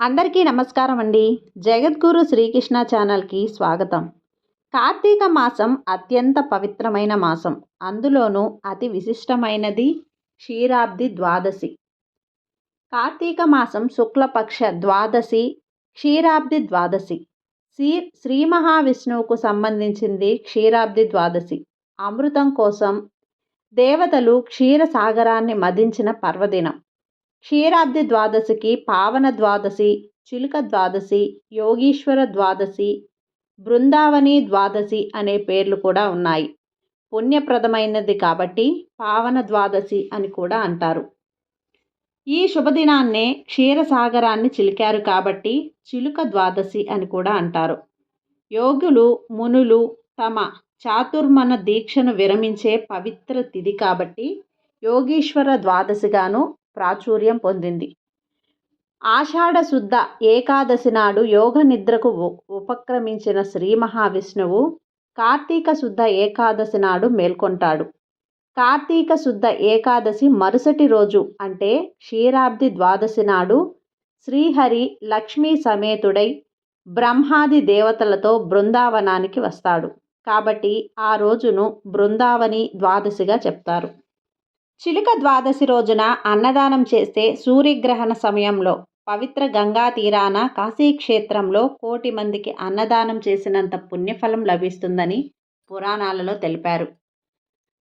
అందరికీ నమస్కారం అండి. జగద్గురు శ్రీకృష్ణ ఛానల్కి స్వాగతం. కార్తీక మాసం అత్యంత పవిత్రమైన మాసం. అందులోనూ అతి విశిష్టమైనది క్షీరాబ్ది ద్వాదశి. కార్తీక మాసం శుక్లపక్ష ద్వాదశి క్షీరాబ్ది ద్వాదశి. శ్రీ శ్రీ మహావిష్ణువుకు సంబంధించింది క్షీరాబ్ది ద్వాదశి. అమృతం కోసం దేవతలు క్షీరసాగరాన్ని మదించిన పర్వదినం. క్షీరాబ్ది ద్వాదశికి పావన ద్వాదశి చిలుక ద్వాదశి యోగీశ్వర ద్వాదశి బృందావని ద్వాదశి అనే పేర్లు కూడా ఉన్నాయి. పుణ్యప్రదమైనది కాబట్టి పావన ద్వాదశి అని కూడా అంటారు. ఈ శుభదినాన్నే క్షీరసాగరాన్ని చిలికారు కాబట్టి చిలుక ద్వాదశి అని కూడా అంటారు. యోగులు మునులు తమ చాతుర్మన దీక్షను విరమించే పవిత్ర తిథి కాబట్టి యోగీశ్వర ద్వాదశిగాను ప్రాచుర్యం పొందింది. ఆషాఢ శుద్ధ ఏకాదశి నాడు యోగ నిద్రకు ఉపక్రమించిన శ్రీ మహావిష్ణువు కార్తీక శుద్ధ ఏకాదశి నాడు మేల్కొంటాడు. కార్తీక శుద్ధ ఏకాదశి మరుసటి రోజు అంటే క్షీరాబ్ది ద్వాదశి నాడు శ్రీహరి లక్ష్మీ సమేతుడై బ్రహ్మాది దేవతలతో బృందావనానికి వస్తాడు. కాబట్టి ఆ రోజును బృందావని ద్వాదశిగా చెప్తారు. చిలుక ద్వాదశి రోజున అన్నదానం చేస్తే సూర్యగ్రహణ సమయంలో పవిత్ర గంగా తీరాన కాశీక్షేత్రంలో కోటి మందికి అన్నదానం చేసినంత పుణ్యఫలం లభిస్తుందని పురాణాలలో తెలిపారు.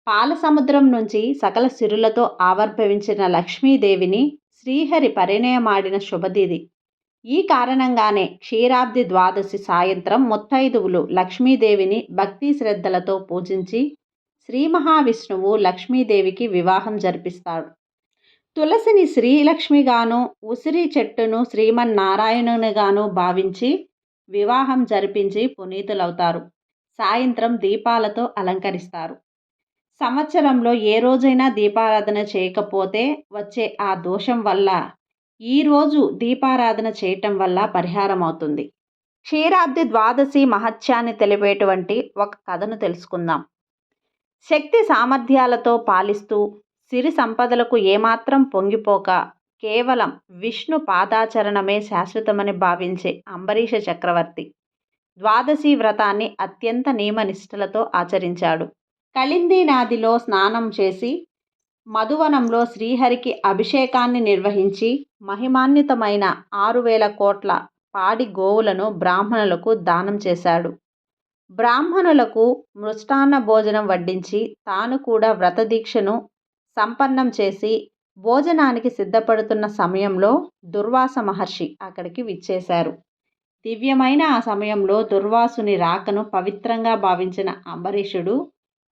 పాల సముద్రం నుంచి సకల సిరులతో ఆవిర్భవించిన లక్ష్మీదేవిని శ్రీహరి పరిణయమాడిన శుభదిది ఈ కారణంగానే క్షీరాబ్ది ద్వాదశి సాయంత్రం ముత్తైదువులు లక్ష్మీదేవిని భక్తి శ్రద్ధలతో పూజించి శ్రీ మహావిష్ణువు లక్ష్మీదేవికి వివాహం జరిపిస్తాడు. తులసిని శ్రీలక్ష్మిగాను ఉసిరి చెట్టును శ్రీమన్నారాయణునిగాను భావించి వివాహం జరిపించి పునీతులవుతారు. సాయంత్రం దీపాలతో అలంకరిస్తారు. సంవత్సరంలో ఏ రోజైనా దీపారాధన చేయకపోతే వచ్చే ఆ దోషం వల్ల ఈరోజు దీపారాధన చేయటం వల్ల పరిహారం అవుతుంది. క్షీరాబ్ది ద్వాదశి మహత్యాన్ని తెలిపేటువంటి ఒక కథను తెలుసుకుందాం. శక్తి సామర్థ్యాలతో పాలిస్తూ సిరి సంపదలకు ఏమాత్రం పొంగిపోక కేవలం విష్ణు పాదాచరణమే శాశ్వతమని భావించే అంబరీష చక్రవర్తి. ద్వాదశి వ్రతాన్ని అత్యంత నియమనిష్టలతో ఆచరించాడు. కళిందీ నాదిలో స్నానం చేసి మధువనంలో శ్రీహరికి అభిషేకాన్ని నిర్వహించి మహిమాన్వితమైన ఆరు వేల కోట్ల పాడి గోవులను బ్రాహ్మణులకు దానం చేశాడు. బ్రాహ్మణులకు మృష్టాన్న భోజనం వడ్డించి తాను కూడా వ్రతదీక్షను సంపన్నం చేసి భోజనానికి సిద్ధపడుతున్న సమయంలో దుర్వాస మహర్షి అక్కడికి విచ్చేశారు. దివ్యమైన ఆ సమయంలో దుర్వాసుని రాకను పవిత్రంగా భావించిన అంబరీషుడు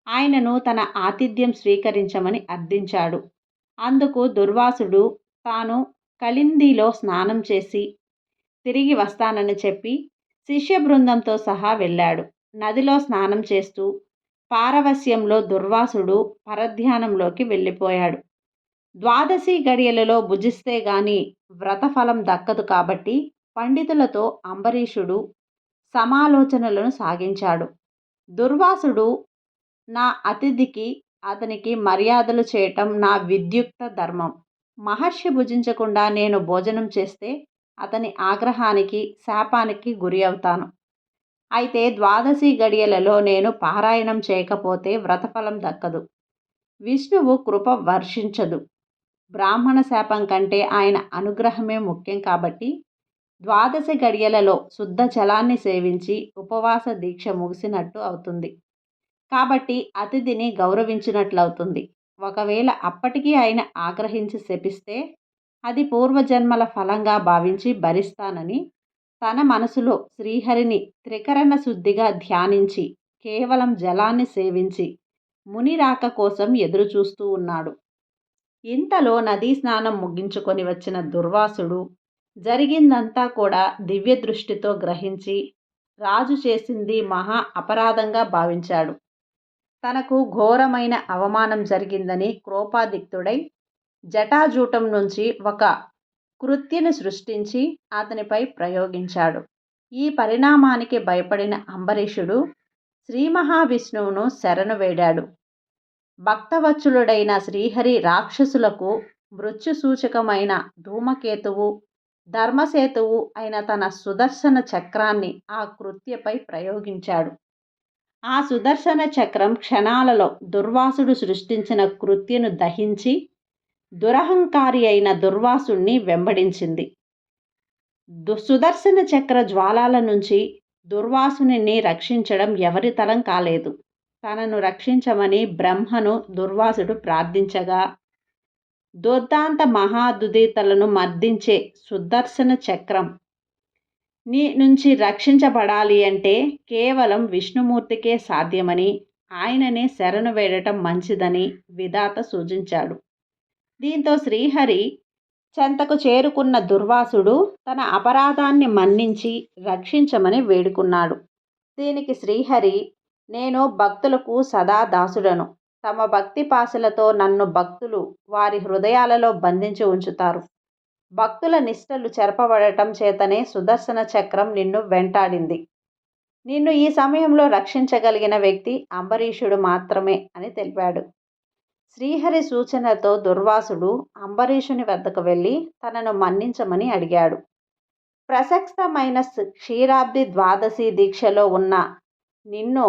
ఆయనను తన ఆతిథ్యం స్వీకరించమని అర్థించాడు. అందుకు దుర్వాసుడు తాను కళిందిలో స్నానం చేసి తిరిగి వస్తానని చెప్పి శిష్య బృందంతో సహా వెళ్ళాడు. నదిలో స్నానం చేస్తూ పారవస్యంలో దుర్వాసుడు పరధ్యానంలోకి వెళ్ళిపోయాడు. ద్వాదశి గడియలలో భుజిస్తే గాని వ్రతఫలం దక్కదు కాబట్టి పండితులతో అంబరీషుడు సమాలోచనలను సాగించాడు. దుర్వాసుడు నా అతిథికి అతనికి మర్యాదలు చేయటం నా విద్యుక్త ధర్మం. మహర్షి భుజించకుండా నేను భోజనం చేస్తే అతని ఆగ్రహానికి శాపానికి గురి అవుతాను. అయితే ద్వాదశి గడియలలో నేను పారాయణం చేయకపోతే వ్రతఫలం దక్కదు. విష్ణువు కృప వర్షించదు. బ్రాహ్మణ శాపం కంటే ఆయన అనుగ్రహమే ముఖ్యం కాబట్టి ద్వాదశి గడియలలో శుద్ధ జలాన్ని సేవించి ఉపవాస దీక్ష ముగిసినట్టు అవుతుంది. కాబట్టి అతిథిని గౌరవించినట్లవుతుంది. ఒకవేళ అప్పటికీ ఆయన ఆగ్రహించి శపిస్తే అది పూర్వజన్మల ఫలంగా భావించి భరిస్తానని తన మనసులో శ్రీహరిని త్రికరణ శుద్ధిగా ధ్యానించి కేవలం జలాన్ని సేవించి ముని రాక కోసం ఎదురుచూస్తూ ఉన్నాడు. ఇంతలో నదీ స్నానం ముగించుకొని వచ్చిన దుర్వాసుడు జరిగిందంతా కూడా దివ్య దృష్టితో గ్రహించి రాజు చేసింది మహా అపరాధంగా భావించాడు. తనకు ఘోరమైన అవమానం జరిగిందని క్రోపాదిక్తుడై జటాజూటం నుంచి ఒక కృత్యను సృష్టించి అతనిపై ప్రయోగించాడు. ఈ పరిణామానికి భయపడిన అంబరీషుడు శ్రీ మహావిష్ణువును శరణు వేడాడు. భక్తవత్సలుడైన శ్రీహరి రాక్షసులకు మృత్యు సూచకమైన ధూమకేతువు ధర్మసేతువు అయిన తన సుదర్శన చక్రాన్ని ఆ కృత్యపై ప్రయోగించాడు. ఆ సుదర్శన చక్రం క్షణాలలో దుర్వాసుడు సృష్టించిన కృత్యను దహించి దురహంకారి అయిన దుర్వాసుణ్ణి వెంబడించింది. దు సుదర్శన చక్ర జ్వాలాల నుంచి దుర్వాసుని రక్షించడం ఎవరి తరం కాలేదు. తనను రక్షించమని బ్రహ్మను దుర్వాసుడు ప్రార్థించగా దుర్దాంత మహాదుదీతలను మర్దించే సుదర్శన చక్రం నీ నుంచి రక్షించబడాలి అంటే కేవలం విష్ణుమూర్తికే సాధ్యమని ఆయననే శరణు వేడటం మంచిదని విధాత సూచించాడు. దీంతో శ్రీహరి చెంతకు చేరుకున్న దుర్వాసుడు తన అపరాధాన్ని మన్నించి రక్షించమని వేడుకున్నాడు. దీనికి శ్రీహరి నేను భక్తులకు సదా దాసుడను. తమ భక్తి పాశలతో నన్ను భక్తులు వారి హృదయాలలో బంధించి ఉంచుతారు. భక్తుల నిష్టలు చెరపబడటం చేతనే సుదర్శన చక్రం నిన్ను వెంటాడింది. నిన్ను ఈ సమయంలో రక్షించగలిగిన వ్యక్తి అంబరీషుడు మాత్రమే అని తెలిపాడు. శ్రీహరి సూచనతో దుర్వాసుడు అంబరీషుని వద్దకు వెళ్ళి తనను మన్నించమని అడిగాడు. ప్రశస్తమైన క్షీరాబ్ది ద్వాదశి దీక్షలో ఉన్న నిన్ను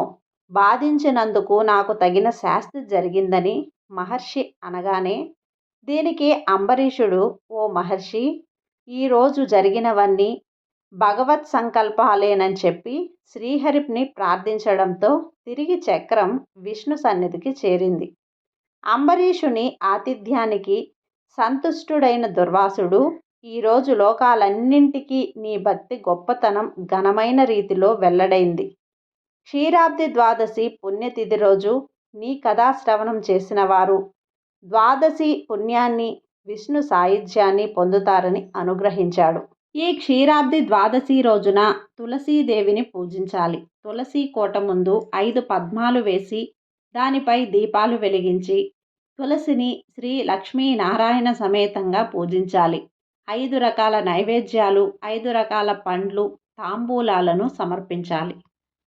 బాధించినందుకు నాకు తగిన శాస్తి జరిగిందని మహర్షి అనగానే దీనికి అంబరీషుడు ఓ మహర్షి ఈరోజు జరిగినవన్నీ భగవత్ సంకల్పాలేనని చెప్పి శ్రీహరిని ప్రార్థించడంతో తిరిగి చక్రం విష్ణు సన్నిధికి చేరింది. అంబరీషుని ఆతిథ్యానికి సంతుష్టుడైన దుర్వాసుడు ఈరోజు లోకాలన్నింటికీ నీ భక్తి గొప్పతనం ఘనమైన రీతిలో వెల్లడైంది. క్షీరాబ్ది ద్వాదశి పుణ్యతిథి రోజు నీ కథాశ్రవణం చేసిన వారు ద్వాదశి పుణ్యాన్ని విష్ణు సాయుధ్యాన్ని పొందుతారని అనుగ్రహించాడు. ఈ క్షీరాబ్ది ద్వాదశి రోజున తులసీదేవిని పూజించాలి. తులసి కోట ముందు ఐదు పద్మాలు వేసి దానిపై దీపాలు వెలిగించి తులసిని శ్రీ లక్ష్మీనారాయణ సమేతంగా పూజించాలి. ఐదు రకాల నైవేద్యాలు ఐదు రకాల పండ్లు తాంబూలాలను సమర్పించాలి.